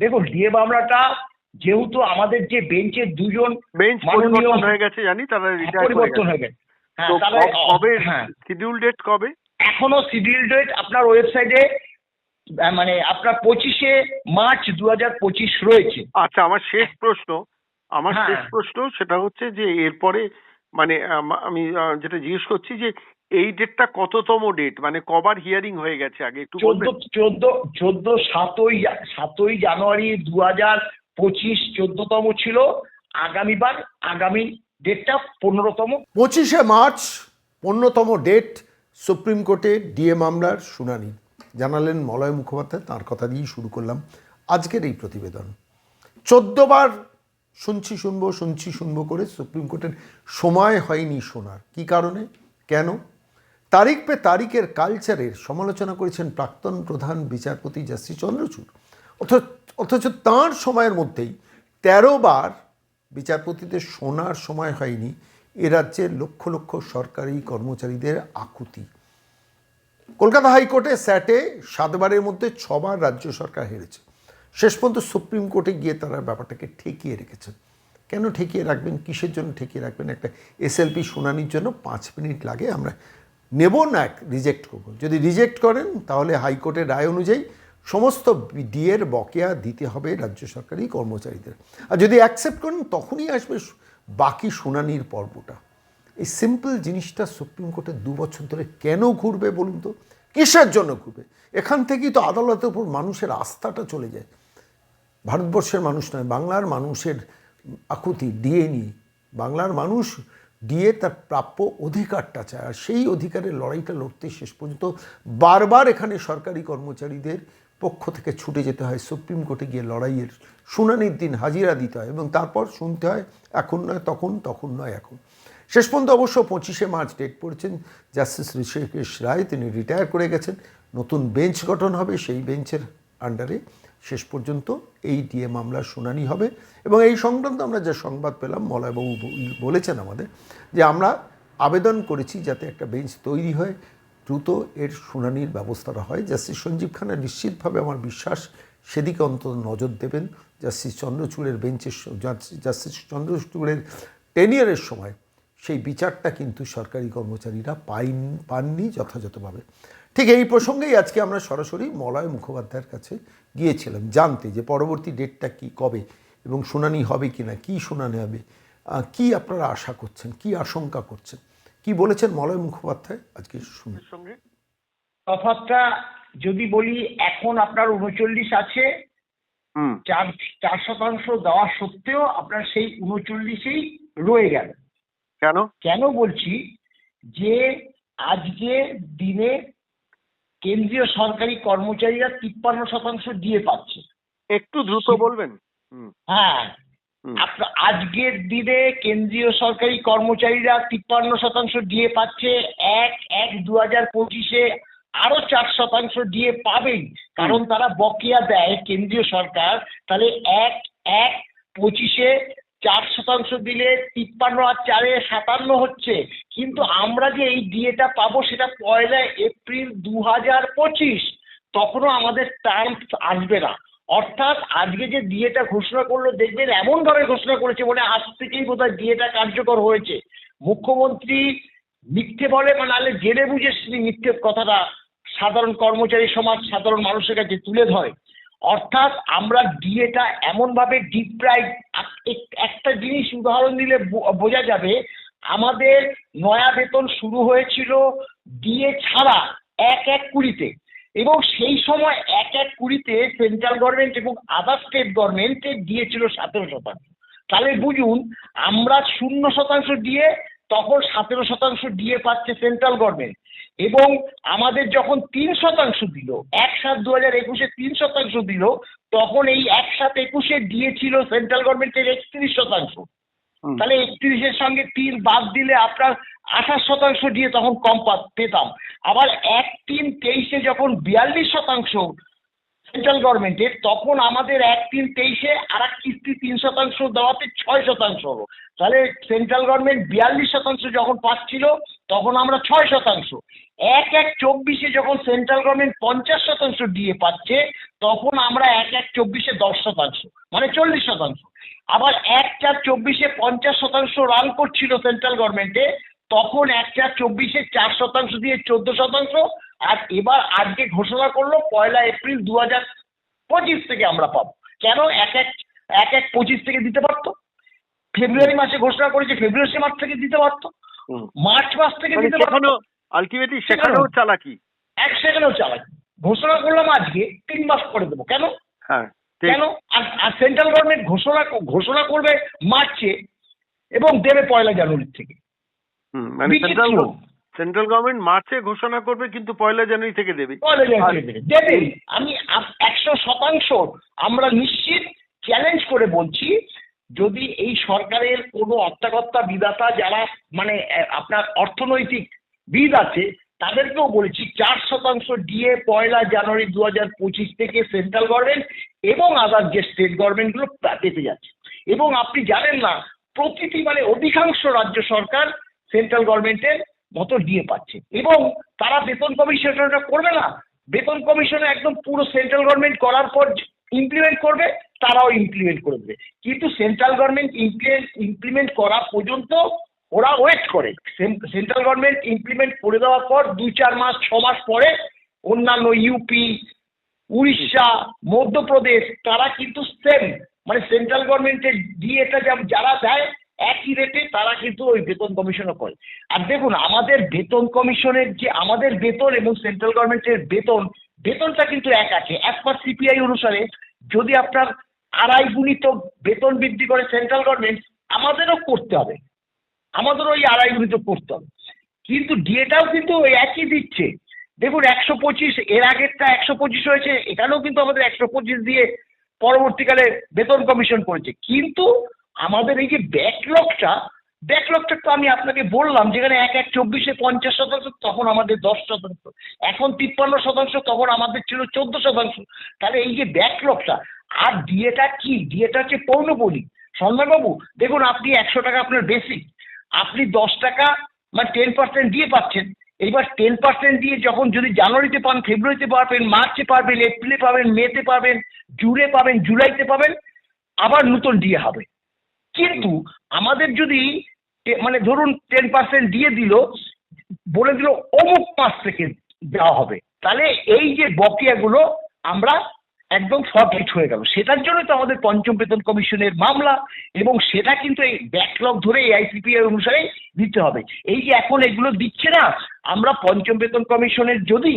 দেখুন ডিএ মামলাটা যেহেতু আমাদের যে বেঞ্চের দুজন বেঞ্চ পরিবর্তন হয়ে গেছে জানি তারা পরিবর্তন হয়ে গেছে। হ্যাঁ কবে হ্যাঁ। শিডিউল ডেট কবে? এখনও সিডিউল ডেট আপনার ওয়েবসাইটে মানে আপনার পঁচিশে মার্চ দু হাজার পঁচিশ রয়েছে। আচ্ছা আমার শেষ প্রশ্ন আমার হ্যাঁ। শেষ প্রশ্ন সেটা হচ্ছে যে এরপরে মানে আমি যেটা জিজ্ঞেস করছি যে এই ডেটটা কততম ডেট মানে কবার হিয়ারিং হয়ে গেছে আগে একটু চোদ্দ চোদ্দ চোদ্দ সাতই সাতই জানুয়ারি দু হাজার পঁচিশ চোদ্দতম ছিল। আগামীবার আগামী ডেটটা পনেরোতম। পঁচিশে মার্চ পনেরোতম ডেট সুপ্রিম কোর্টে ডিএ মামলার শুনানি। জানালেন মলয় মুখোপাধ্যায় তার কথা দিয়েই শুরু করলাম আজকের এই প্রতিবেদন। চোদ্দবার শুনছি শুনব শুনছি শুনব করে সুপ্রিম কোর্টের সময় হয়নি শোনার। কি কারণে? কেন? তারিখ পে তারিখের কালচারের সমালোচনা করেছেন প্রাক্তন প্রধান বিচারপতি জাস্টিস চন্দ্রচূড়। অথচ অথচ তাঁর সময়ের মধ্যেই তেরো বার বিচারপতিদের শোনার সময় হয়নি এ রাজ্যের লক্ষ লক্ষ সরকারি কর্মচারীদের আকুতি। কলকাতা হাইকোর্টে স্যাটে সাতবারের মধ্যে ছবার রাজ্য সরকার হেরেছে। শেষ পর্যন্ত সুপ্রিম কোর্টে গিয়ে তারা ব্যাপারটাকে ঠেকিয়ে রেখেছেন কেন ঠেকিয়ে রাখবেন? কিসের জন্য ঠেকিয়ে রাখবেন? একটা এসএলপি শুনানির জন্য পাঁচ মিনিট লাগে। আমরা নেব না এক রিজেক্ট করব। যদি রিজেক্ট করেন, তাহলে হাইকোর্টের রায় অনুযায়ী সমস্ত ডিএর বকেয়া দিতে হবে রাজ্য সরকারি কর্মচারীদের। আর যদি অ্যাকসেপ্ট করেন, তখনই আসবে বাকি শুনানির পর্বটা। এই সিম্পল জিনিসটা সুপ্রিম কোর্টে দু বছর ধরে কেন ঘুরবে বলুন তো? কিসের জন্য ঘুরবে? এখান থেকেই তো আদালতের উপর মানুষের আস্থাটা চলে যায়। ভারতবর্ষের মানুষ নয়, বাংলার মানুষের আকুতি ডিএ নিয়ে বাংলার মানুষ ডিএ তার প্রাপ্য অধিকারটা চায়। আর সেই অধিকারের লড়াইটা লড়তে শেষ পর্যন্ত বারবার এখানে সরকারি কর্মচারীদের পক্ষ থেকে ছুটে যেতে হয়। সুপ্রিম কোর্টে গিয়ে লড়াইয়ের শুনানির দিন হাজিরা দিতে হয় এবং তারপর শুনতে হয়, এখন নয়, তখন তখন নয়, এখন। শেষ পর্যন্ত অবশ্য পঁচিশে মার্চ ডেট পড়েছেন জাস্টিস ঋষিকেশ রায়। তিনি রিটায়ার করে গেছেন। নতুন বেঞ্চ গঠন হবে। সেই বেঞ্চের আন্ডারে শেষ পর্যন্ত এই ডিএ মামলার শুনানি হবে এবং এই সংক্রান্ত আমরা যে সংবাদ পেলাম মলয়বাবু বল- বলেছেন আমাদের যে আমরা আবেদন করেছি যাতে একটা বেঞ্চ তৈরি হয়, দ্রুত এর শুনানির ব্যবস্থাটা হয়। জাস্টিস সঞ্জীব খান্না নিশ্চিতভাবে আমার বিশ্বাস সেদিকে অন্তত নজর দেবেন। জাস্টিস চন্দ্রচূড়ের বেঞ্চের জাস্টিস চন্দ্রচূড়ের টেনিয়ারের সময় সেই বিচারটা কিন্তু সরকারি কর্মচারীরা পাইন পাননি যথাযথভাবে। ঠিক এই প্রসঙ্গেই আজকে আমরা সরাসরি মলয় মুখোপাধ্যায়ের কাছে গিয়েছিলাম জানতে যে পরবর্তী ডেটটা কি কবে এবং শুনানি হবে কি না কী শুনানি হবে কি আপনারা আশা করছেন কি আশঙ্কা করছেন কি বলেছেন মলয় মুখোপাধ্যায়? আজকে শুনুন। সঙ্গে? তফাৎটা যদি বলি এখন আপনার উনচল্লিশ আছে। চার চার শতাংশ দেওয়া সত্ত্বেও আপনার সেই উনচল্লিশেই রয়ে গেল। কেন? কেন বলছি যে আজকে দিনে কেন্দ্রীয় সরকারি কর্মচারীরা তিপ্পান্ন শতাংশ দিয়ে পাচ্ছে। একটু দ্রুত বলবেন? হ্যাঁ। আজকের দিনে কেন্দ্রীয় সরকারি কর্মচারীরা তিপ্পান্ন শতাংশ দিয়ে পাচ্ছে এক এক দু হাজার পঁচিশে আরও চার শতাংশ দিয়ে পাবেই। কারণ তারা বকেয়া দেয় কেন্দ্রীয় সরকার তাহলে এক এক পঁচিশে চার শতাংশ দিলে তিপ্পান্ন আর চারে সাতান্ন হচ্ছে। কিন্তু আমরা যে এই ডিএটা পাবো সেটা পয়লা এপ্রিল দু হাজার পঁচিশ। তখনও আমাদের টার্ম আসবে না। অর্থাৎ আজকে যে ডিএটা ঘোষণা করল, দেখবেন এমন ভাবে ঘোষণা করেছে বলে আজ থেকেই বোধহয় ডিএটা কার্যকর হয়েছে। মুখ্যমন্ত্রী মিথ্যে বলে বা নাহলে জেনে বুঝে মিথ্যে কথাটা সাধারণ কর্মচারী সমাজ, সাধারণ মানুষের কাছে তুলে ধরে। অর্থাৎ আমরা ডিএটা এমনভাবে ডিপ প্রাইড একটা জিনিস উদাহরণ দিলে বোঝা যাবে, আমাদের নয়া বেতন শুরু হয়েছিল ডিএ ছাড়া এক এক কুড়িতে। এবং সেই সময় এক এক কুড়িতে সেন্ট্রাল গভর্নমেন্ট এবং আদার স্টেট গভর্নমেন্টে দিয়েছিল সতেরো শতাংশ। তাহলে বুঝুন, আমরা শূন্য শতাংশ দিয়ে তখন সতেরো শতাংশ দিয়ে পাচ্ছে সেন্ট্রাল গভর্নমেন্ট এবং আমাদের যখন তিন শতাংশ দিল এক সাত দু হাজার একুশে তিন শতাংশ দিল তখন এই এক সাত একুশে দিয়েছিল সেন্ট্রাল গভর্নমেন্টের একত্রিশ শতাংশ। তাহলে একত্রিশের সঙ্গে তিন বাদ দিলে আপনার আঠাশ শতাংশ দিয়ে তখন কম পেতাম। আবার এক তিন তেইশে যখন বিয়াল্লিশ শতাংশ সেন্ট্রাল গভর্নমেন্টের তখন আমাদের এক তিন তেইশে আর এক কিস্তি তিন শতাংশ দেওয়াতে ছয় শতাংশ হলো। তাহলে সেন্ট্রাল গভর্নমেন্ট বিয়াল্লিশ শতাংশ যখন পাচ্ছিল, তখন আমরা ছয় শতাংশ। এক এক চব্বিশে যখন সেন্ট্রাল গভর্নমেন্ট পঞ্চাশ শতাংশ দিয়ে পাচ্ছে, তখন আমরা এক এক চব্বিশে দশ শতাংশ মানে চল্লিশ শতাংশ। আবার এক চার চব্বিশে পঞ্চাশ শতাংশ রান করছিল সেন্ট্রাল গভর্নমেন্টে তখন এক চার চব্বিশে চার শতাংশ দিয়ে চোদ্দ শতাংশ আর এবার আজকে ঘোষণা করল পয়লা এপ্রিল দু হাজার পঁচিশ থেকে আমরা পাবো। কেন এক এক এক এক পঁচিশ থেকে দিতে পারতো? ফেব্রুয়ারি মাসে ঘোষণা করেছে ফেব্রুয়ারি মাস থেকে দিতে পারতো। মার্চ মাস থেকে মানে দিতে পারতো। সেখানেও আলটিমেটলি সেখানেও চালাকি। এক সেকেন্ডও চালাই ঘোষণা করলাম আজকে তিন মাস করে দেবো। কেন? হ্যাঁ কেন? আর আর সেন্ট্রাল গভর্নমেন্ট ঘোষণা ঘোষণা করবে মার্চে এবং দেবে পয়লা জানুয়ারি থেকে। মানে। সেন্ট্রাল গভর্নমেন্ট মার্চে ঘোষণা করবে কিন্তু পয়লা জানুয়ারি থেকে দেবে। দেবেই। আমি একশো শতাংশ আমরা নিশ্চিত চ্যালেঞ্জ করে বলছি যদি এই সরকারের কোনো অত্যাকর্তা বিদাতা যারা মানে আপনার অর্থনৈতিক বিদ আছে তাদেরকেও বলেছি চার শতাংশ দিয়ে পয়লা জানুয়ারি দু হাজার পঁচিশ থেকে সেন্ট্রাল গভর্নমেন্ট এবং আদার যে স্টেট গভর্নমেন্টগুলো পেতে যাচ্ছে। এবং আপনি জানেন না প্রতিটি মানে অধিকাংশ রাজ্য সরকার সেন্ট্রাল গভর্নমেন্টের মতো দিয়ে পাচ্ছে। এবং তারা বেতন কমিশনটা করবে না। বেতন কমিশনে একদম পুরো সেন্ট্রাল গভর্নমেন্ট করার পর ইমপ্লিমেন্ট করবে, তারাও ইমপ্লিমেন্ট করে দেবে। কিন্তু সেন্ট্রাল গভর্নমেন্ট ইমপ্লিমেন্ট ইমপ্লিমেন্ট করা পর্যন্ত ওরা ওয়েট করে। সেন্ট্রাল গভর্নমেন্ট ইমপ্লিমেন্ট করে দেওয়ার পর দুই, চার মাস, ছ মাস পরে অন্যান্য ইউপি উড়িষ্যা, মধ্যপ্রদেশ, তারা কিন্তু সেম মানে সেন্ট্রাল গভর্নমেন্টের ডিএটা যারা দেয় একই রেটে তারা কিন্তু ওই বেতন কমিশনও করে। আর দেখুন, আমাদের বেতন কমিশনের যে, আমাদের বেতন এবং সেন্ট্রাল গভর্নমেন্টের বেতন, বেতনটা কিন্তু এক আছে। অ্যাজ পার সিপিআই অনুসারে, যদি আপনার আড়াই গুণিত বেতন বৃদ্ধি করে সেন্ট্রাল গভর্নমেন্ট আমাদেরও করতে হবে। আমাদেরও ওই আড়াই গুণিত করতে হবে। কিন্তু ডিএটাও কিন্তু ওই একই দিচ্ছে। দেখুন, একশো পঁচিশ, এর আগেরটা একশো পঁচিশ হয়েছে, এখানেও কিন্তু আমাদের একশো পঁচিশ দিয়ে পরবর্তীকালে বেতন কমিশন করেছে। কিন্তু আমাদের এই যে ব্যাকলগটা ব্যাকলগটা তো আমি আপনাকে বললাম, যেখানে এক এক চব্বিশে পঞ্চাশ শতাংশ, তখন আমাদের দশ শতাংশ। এখন তিপ্পান্ন শতাংশ, তখন আমাদের ছিল চোদ্দ শতাংশ। তাহলে এই যে ব্যাকলগটা আর ডিএটা কি? ডিএটা হচ্ছে পৌনপলি সন্ধ্যয়বাবু দেখুন, আপনি একশো টাকা আপনার বেসিক আপনি দশ টাকা মানে টেন পার্সেন্ট দিয়ে পাচ্ছেন। এইবার টেন পার্সেন্ট দিয়ে যখন যদি জানুয়ারিতে পান, ফেব্রুয়ারিতে পাবেন মার্চে পাবেন এপ্রিলে পাবেন, মেতে পাবেন জুনে পাবেন, জুলাইতে পাবেন, আবার নতুন ডিএ হবে। কিন্তু আমাদের যদি মানে ধরুন টেন পার্সেন্ট দিয়ে দিল বলে দিল অমুক মাস থেকে দেওয়া হবে তাহলে এই যে বকেয়াগুলো আমরা একদম ফরগেট হয়ে গেল। সেটার জন্য তো আমাদের পঞ্চম বেতন কমিশনের মামলা এবং সেটা কিন্তু এই ব্যাকলগ ধরে এআইসিপি এর অনুসারে দিতে হবে। এই যে এখন এগুলো দিচ্ছে না আমরা পঞ্চম বেতন কমিশনের যদি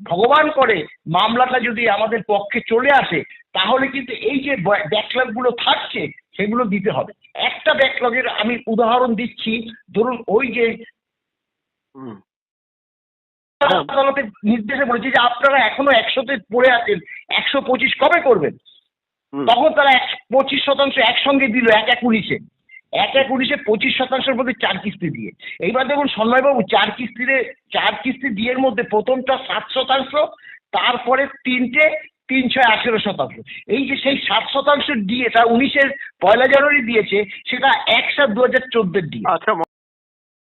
ভগবান করে মামলাটা যদি আমাদের পক্ষে চলে আসে তাহলে কিন্তু এই যে ব্যাকলগগুলো থাকছে সেগুলো দিতে হবে। একটা ব্যাকলগের আমি উদাহরণ দিচ্ছি ধরুন ওই যে। আদালতের নির্দেশে বলেছি যে আপনারা এখনও একশোতে পড়ে আছেন একশো পঁচিশ কবে করবেন? তখন তারা এক পঁচিশ শতাংশ একসঙ্গে দিল এক এক উনিশে। এক এক উনিশে পঁচিশ শতাংশের মধ্যে চার কিস্তি দিয়ে। এইবার দেখুন সন্ময়বাবু চার কিস্তিতে চার কিস্তি দিয়ের মধ্যে প্রথমটা সাত শতাংশ তারপরে তিনটে তিন ছয় আঠেরো শতাংশ। এই যে সেই সাত শতাংশ তা উনিশের পয়লা জানুয়ারি দিয়েছে, সেটা এক সাত দু হাজার চোদ্দের দিয়ে আচ্ছা